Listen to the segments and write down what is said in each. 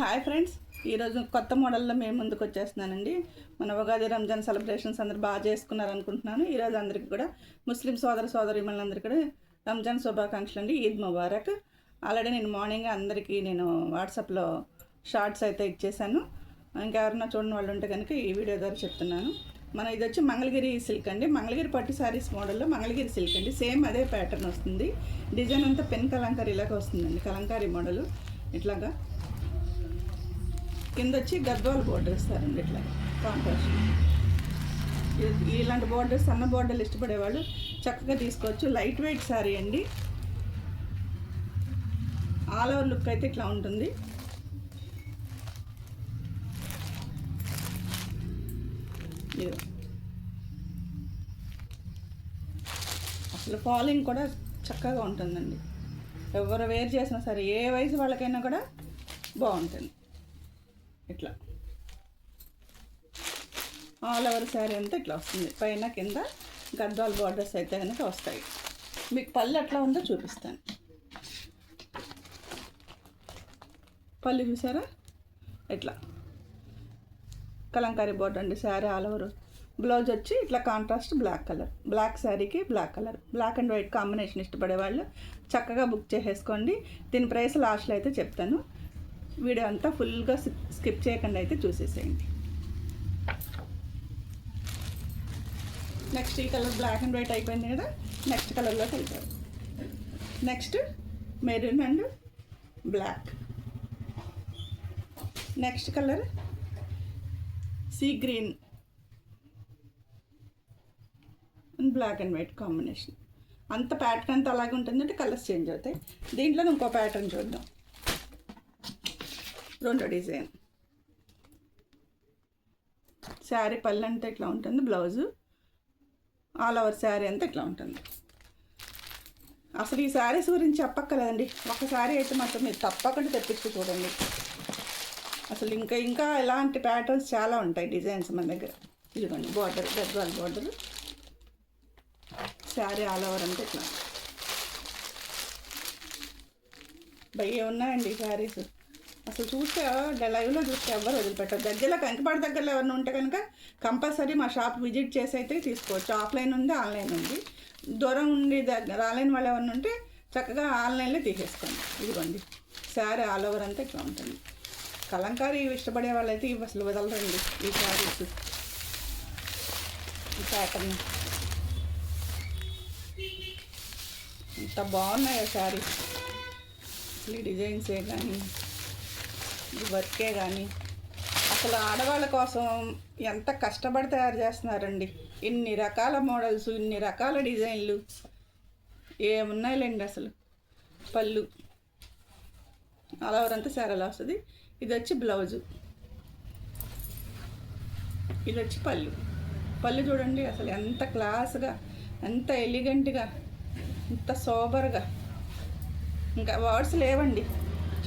Hi friends ఈరోజు కొత్త మోడల్లో మేము ముందుకు వచ్చేస్తున్నానండి. మన ఉగాది రంజాన్ సెలబ్రేషన్స్ అందరు బాగా చేసుకున్నారు అనుకుంటున్నాను ఈరోజు అందరికీ కూడా ముస్లిం సోదర సోదరి అందరికీ కూడా రంజాన్ శుభాకాంక్షలు అండి ఈద్ ముబారక్. ఆల్రెడీ నేను మార్నింగ్ అందరికీ నేను వాట్సాప్లో షార్ట్స్ అయితే ఇచ్చేసాను. ఇంకెవరన్నా చూడని వాళ్ళు ఉంటే కనుక ఈ వీడియో ద్వారా చెప్తున్నాను. మన ఇది వచ్చి మంగళగిరి సిల్క్ అండి. మంగళగిరి పట్టు శారీస్ మోడల్లో మంగళగిరి సిల్క్ అండి. సేమ్ అదే ప్యాటర్న్ వస్తుంది. డిజైన్ అంతా పెన్ కలంకారీ ఇలాగ వస్తుందండి. కలంకారీ మోడల్. ఇట్లాగా కింద వచ్చి గద్వాల బోర్డర్ ఇస్తారండి ఇట్లా కాంట్రాస్ట్ ఇలాంటి బోర్డర్స్ సన్న బోర్డర్లు ఇష్టపడేవాళ్ళు చక్కగా తీసుకోవచ్చు. లైట్ వెయిట్ శారీ అండి. ఆల్ ఓవర్ లుక్ అయితే ఇట్లా ఉంటుంది. అసలు ఫాలింగ్ కూడా చక్కగా ఉంటుందండి. ఎవరు వేర్ చేసినా సరే ఏ వయసు వాళ్ళకైనా కూడా బాగుంటుంది. ఇట్లా. ఆల్ ఓవర్ శారీ అంతా ఇట్లా వస్తుంది. పైన కింద గద్వాల్ బార్డర్స్ అయితే కనుక వస్తాయి. మీకు పళ్ళు ఎట్లా ఉందో చూపిస్తాను. పళ్ళు చూసారా? ఇట్లా. కలంకారీ బోర్డర్ అండి శారీ ఆల్ ఓవర్. బ్లౌజ్ వచ్చి ఇట్లా కాంట్రాస్ట్ బ్లాక్ కలర్ బ్లాక్ శారీకి black colour black and white combination ఇష్టపడే వాళ్ళు చక్కగా బుక్ చేసేసుకోండి. దీని ప్రైస్ లాస్ట్లో అయితే చెప్తాను. వీడియో అంతా ఫుల్గా స్కిప్ చేయకుండా అయితే చూసేసేయండి. నెక్స్ట్ ఈ కలర్ బ్లాక్ అండ్ వైట్ అయిపోయింది కదా నెక్స్ట్ కలర్లోకి వెళ్తారు next maroon and black. Next colour sea green. And black and white combination. అంత ప్యాటర్న్ అంతా అలాగే ఉంటుందంటే కలర్స్ చేంజ్ అవుతాయి. దీంట్లో ఇంకో ప్యాటర్న్ చూద్దాం. రెండో డిజైన్. శారీ పళ్ళు అంతా ఇట్లా ఉంటుంది? బ్లౌజు. ఆల్ ఓవర్ శారీ అంతా ఇట్లా ఉంటుంది? అసలు ఈ శారీస్ గురించి చెప్పక్కర్లేదండి. ఒక శారీ అయితే మాత్రం మీరు తప్పకుండా తెప్పించి చూడండి. అసలు ఇంకా ఇంకా ఇలాంటి ప్యాటర్న్స్ చాలా ఉంటాయి డిజైన్స్ మన దగ్గర. ఇదిగోండి border Gadwal border saree all over అంతా ఇట్లా భయ్య ఉన్నాయండి శారీస్? అసలు చూస్తే లైవ్లో చూస్తే ఎవరు వదిలిపెట్టారు. దగ్గరలో కంకిపాడు దగ్గరలో ఎవరైనా ఉంటే కనుక కంపల్సరీ మా షాప్ విజిట్ చేసి అయితే తీసుకోవచ్చు. ఆఫ్లైన్ ఉంది ఆన్లైన్ ఉంది. దూరం ఉండి దగ్గర రాలేని వాళ్ళు ఎవరైనా ఉంటే చక్కగా ఆన్లైన్లో తీసేసుకోండి. ఇదిగోండి. శారీ ఆల్ ఓవర్ అంతా ఇట్లా ఉంటుంది. కలంకారీ ఇష్టపడే వాళ్ళైతే ఇవి అసలు వదలరండి. ఈ శారీస్. ఈ ప్యాటర్న్ ఎంత బాగున్నాయో శారీస్. అసలు ఈ డిజైన్సే కానీ. ఈ వర్కే కానీ అసలు ఆడవాళ్ళ కోసం ఎంత కష్టపడి తయారు చేస్తున్నారండి. ఇన్ని రకాల మోడల్స్ ఇన్ని రకాల డిజైన్లు. ఏమున్నాయిలేండి అసలు? పళ్ళు. అలవరంతా అంతా వస్తుంది. ఇది వచ్చి బ్లౌజు. ఇది వచ్చి పళ్ళు. పళ్ళు చూడండి అసలు ఎంత క్లాస్గా ఎంత ఎలిగెంట్గా ఎంత సోబర్గా. ఇంకా వర్డ్స్ లేవండి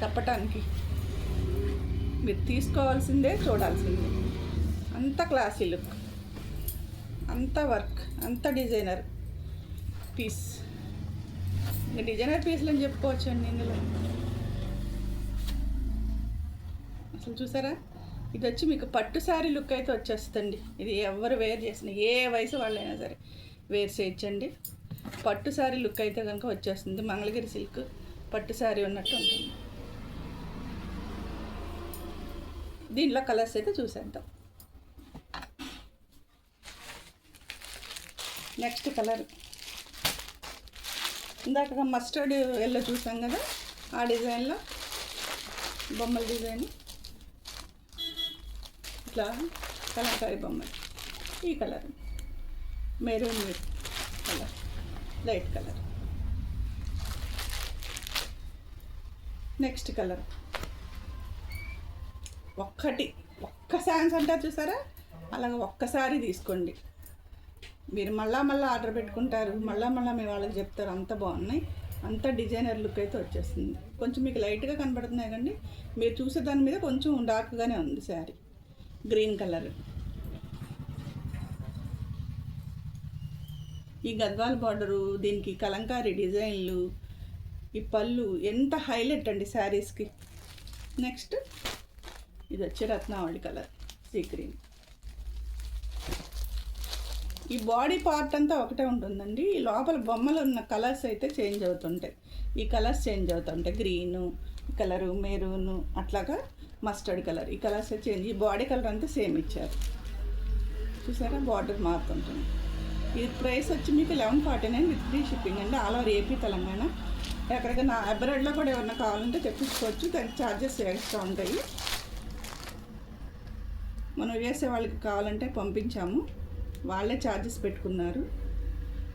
చెప్పటానికి. మీరు తీసుకోవాల్సిందే చూడాల్సిందే. అంత క్లాసీ లుక్. అంత వర్క్ అంత డిజైనర్ పీస్. ఇంకా డిజైనర్ పీస్లు అని చెప్పుకోవచ్చు అండి ఇందులో. అసలు చూసారా? ఇది వచ్చి మీకు పట్టు శారీ లుక్ అయితే వచ్చేస్తుంది ఇది ఎవరు వేర్ చేసిన ఏ వయసు వాళ్ళైనా సరే వేర్ చేయొచ్చండి పట్టు శారీ లుక్ అయితే కనుక వచ్చేస్తుంది. మంగళగిరి సిల్క్ పట్టు శారీ ఉన్నట్టు ఉంటుంది. దీనిలో కలర్స్ అయితే చూసేద్దాం. Next colour. ఇందాక మస్టర్డ్ ఎల్లో చూసాం కదా ఆ డిజైన్లో బొమ్మల డిజైన్. ఇట్లా కలంకారీ బొమ్మలు. ఈ colour. Maroon colour. Light colour. Next colour. ఒక్కటి ఒక్క శాన్స్ అంటారు చూసారా? అలాగ ఒక్కసారి తీసుకోండి. మీరు మళ్ళా మళ్ళీ ఆర్డర్ పెట్టుకుంటారు మళ్ళా మళ్ళీ మీ వాళ్ళకి చెప్తారు అంత బాగున్నాయి. అంత డిజైనర్ లుక్ అయితే వచ్చేస్తుంది. కొంచెం మీకు లైట్గా కనబడుతున్నాయి కండి మీరు చూసే దాని మీద కొంచెం డార్క్గానే ఉంది శారీ. Green colour. ఈ గద్వాల్ బార్డరు దీనికి కలంకారీ డిజైన్లు ఈ పళ్ళు ఎంత హైలైట్ అండి శారీస్కి. నెక్స్ట్ ఇది వచ్చి రత్నావళి కలర్ సీ గ్రీన్ ఈ బాడీ పార్ట్ అంతా ఒకటే ఉంటుందండి ఈ లోపల బొమ్మలు ఉన్న కలర్స్ అయితే చేంజ్ అవుతుంటాయి ఈ కలర్స్ చేంజ్ అవుతుంటాయి గ్రీను కలరు మెరూను అట్లాగా మస్టర్డ్ కలర్ ఈ కలర్స్ చేంజ్ ఈ బాడీ కలర్ అంతా సేమ్ ఇచ్చారు చూసారా బార్డర్ మారుతుంటుంది ఈ ప్రైస్ వచ్చి మీకు eleven forty nine with free shipping అండి ఆల్ ఓవర్ ఏపీ తెలంగాణ ఎక్కడికైనా అబ్రాడ్లో కూడా ఏమన్నా కావాలంటే తెప్పించుకోవచ్చు దానికి ఛార్జెస్ ఎక్స్ట్రా ఉంటాయి. మనం వేసే వాళ్ళకి కావాలంటే పంపించాము. వాళ్ళే ఛార్జెస్ పెట్టుకున్నారు.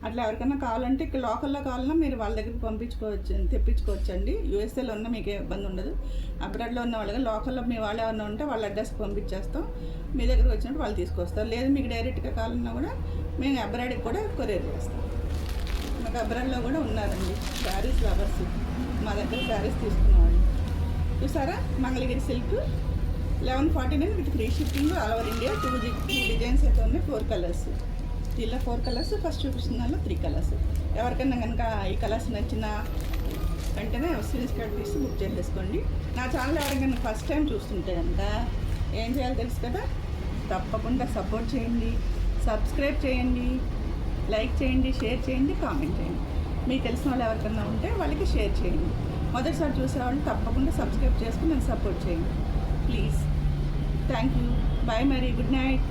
అట్లా ఎవరికైనా కావాలంటే ఇక్కడ లోకల్లో కావాలన్నా మీరు వాళ్ళ దగ్గరికి పంపించుకోవచ్చు తెప్పించుకోవచ్చు అండి యూఎస్ఏలో ఉన్న మీకు ఇబ్బంది ఉండదు. అబ్రాడ్లో ఉన్న వాళ్ళకి లోకల్లో మీ వాళ్ళు ఏమన్నా ఉంటే వాళ్ళ అడ్రస్కి పంపించేస్తాం. మీ దగ్గరికి వచ్చినప్పుడు వాళ్ళు తీసుకొస్తారు. లేదు మీకు డైరెక్ట్గా కావాలన్నా కూడా మేము అబ్రాడ్కి కూడా కొరియర్ చేస్తాం. మాకు అబ్రాడ్లో కూడా ఉన్నారండి. శారీస్ లవర్స్ మా దగ్గర శారీస్ తీసుకున్నవాళ్ళు చూసారా? Mangalagiri silk eleven forty nine with free shipping all over India two two designs అయితే ఉన్నాయి ఫోర్ కలర్స్ ఇలా ఫోర్ కలర్స్ ఫస్ట్ చూపిస్తున్న దానిలో త్రీ కలర్స్ ఎవరికైనా కనుక ఈ కలర్స్ నచ్చిన వెంటనే స్క్రీన్ షాట్ తీసి బుక్ చేసేసుకోండి. నా ఛానల్ ఎవరికైనా ఫస్ట్ టైం చూస్తుంటే కనుక ఏం చేయాలో తెలుసు కదా? తప్పకుండా సపోర్ట్ చేయండి. సబ్స్క్రైబ్ చేయండి. లైక్ చేయండి షేర్ చేయండి కామెంట్ చేయండి. మీకు తెలిసిన వాళ్ళు ఎవరికైనా ఉంటే వాళ్ళకి షేర్ చేయండి. మొదటిసారి చూసేవాళ్ళు తప్పకుండా సబ్స్క్రైబ్ చేసుకుని నన్ను సపోర్ట్ చేయండి. please. Thank you. Bye, Mary. Good night.